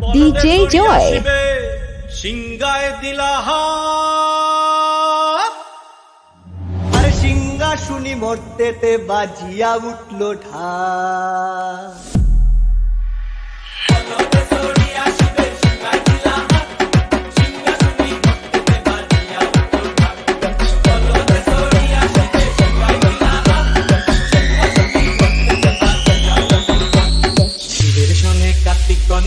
DJ Joy. সিংগায় দিলা হাত। আর সিংহা শুনি মরতেতে বাজিয়া উঠল ঢা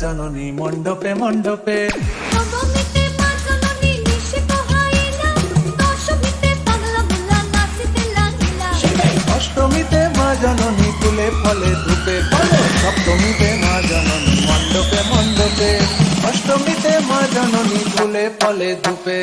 জননী মণ্ডপে মণ্ডপে। অষ্টমীতে মা জননী ফুলে ফলে ধূপে বলো সপ্তমীতে মা জননী মণ্ডপে মণ্ডপে। অষ্টমীতে মা জননী ফুলে ফলে ধূপে।